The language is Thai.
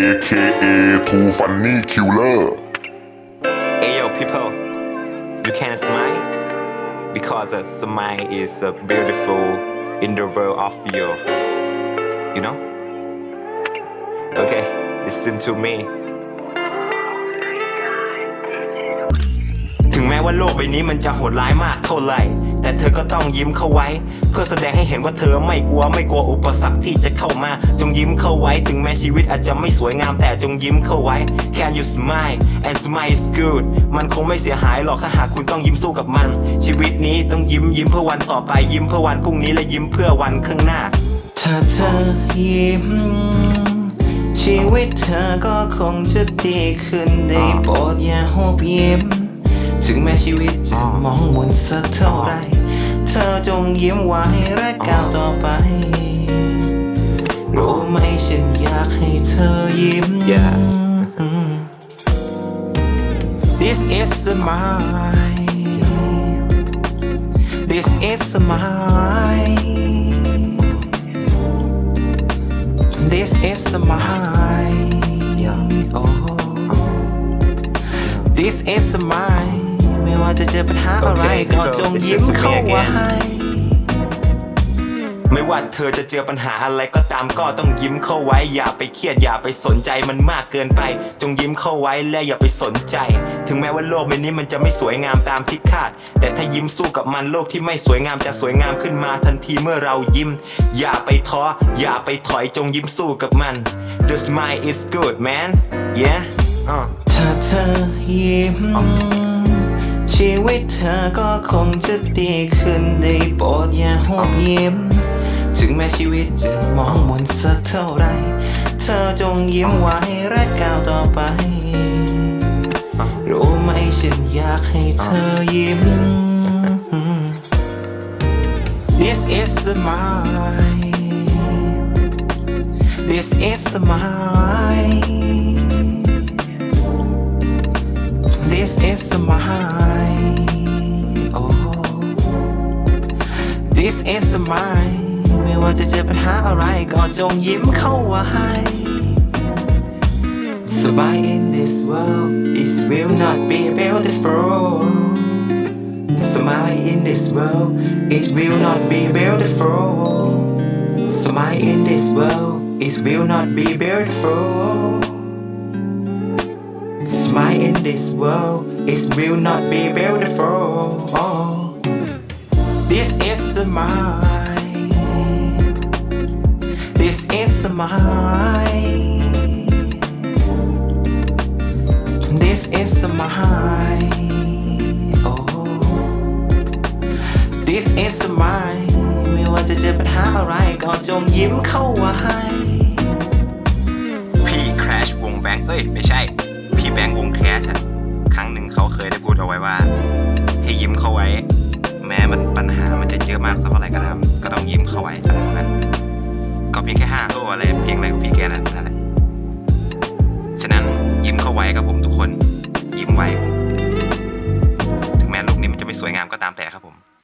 AKA Too Funny Killer Hey yo, people, you can smile because a smile is uh, beautiful in the world of you. You know? Okay, listen to me. ถึงแม้ว่าโลกใบนี้มันจะโหดร้ายมากเท่าไหร่ แต่เธอก็ต้องยิ้มเข้าไว้ เพื่อแสดงให้เห็นว่าเธอไม่กลัวไม่กลัวอุปสรรคที่จะเข้ามา จงยิ้มเข้าไว้ ถึงแม้ชีวิตอาจจะไม่สวยงามแต่จงยิ้มเข้าไว้ Can you smile and smile is good มันคงไม่เสียหายหรอกถ้าหากคุณต้องยิ้มสู้กับมัน ชีวิตนี้ต้องยิ้มยิ้มเพื่อวันต่อไปยิ้มเพื่อวันพรุ่งนี้และยิ้มเพื่อวันข้างหน้าถ้าเธอยิ้ม ชีวิตเธอก็คงจะดีขึ้นได้โปรดอย่าหุบยิ้ม ถึงแม้ชีวิตจะอ๋อมองมนสักเท่าไร เธอจงยิ้มไว้และก้าวต่อไป รู้ไหมฉันอยากให้เธอยิ้ม Yeah. This is the mine This is the mine This is the mine Oh This is the mine ไม่ ว่าจะเจอปัญหาอะไร Okay, ก็จงยิ้มเข้าไว้ไม่ว่าเธอจะเจอปัญหาอะไรก็ตามก็ต้องยิ้มเข้าไว้ อย่าไปเครียดอย่าไปสนใจมันมากเกินไป จงยิ้มเข้าไว้และอย่าไปสนใจ ถึงแม้ว่าโลกใบนี้มันจะไม่สวยงามตามที่คาด แต่ถ้ายิ้มสู้กับมันโลกที่ไม่สวยงามจะสวยงามขึ้นมาทันทีเมื่อเรายิ้ม อย่าไปท้ออย่าไปถอยจงยิ้มสู้กับมัน The smile is good man yeah อะถ้าเธอยิ้ม ชีวิตเธอก็คงจะดีขึ้นได้โปรดอย่าหุบยิ้ม ถึงแม้ชีวิตจะมองมนสักเท่าไร เธอจงยิ้มไว้และก้าวต่อไป รู้ไหมฉันอยากให้เธอยิ้ม This is the mine This is the mine This is the mine ไม่ว่าจะเจอปัญหาอะไรก็จงยิ้มเข้าไว้ Survive in this world It will not be beautiful Smile in this world It will not be beautiful Smile in this world It will not be beautiful Smile in this world, it will not be beautiful. This is the mine. This is the mine. This is the mine. Oh, this is the mine. ไม่ว่าจะเจอปัญหาอะไรก็จงยิ้มเข้าไว้ พี่แครชวงแบงค์เอ้ย ไม่ใช่ พี่แบงค์วงแครชอะครั้งหนึ่งเขาเคยได้พูดเอาไว้ว่า ให้ยิ้มเข้าไว้ ม้มันปัญหามันจะเยอะมากสักเท่าไหร่ก็ตามก็ต้องยิ้มเข้าไว้อะไรประมาณนั้น ก็เพียงแค่ห้าตัวอะไรเพียงอะไรของพี่แกนั่นนั่นแหละฉะนั้นยิ้มเข้าไว้กับผมทุกคน ยิ้มไว้ ถึงแม้ลูกนี้มันจะไม่สวยงามก็ตามแต่ครับ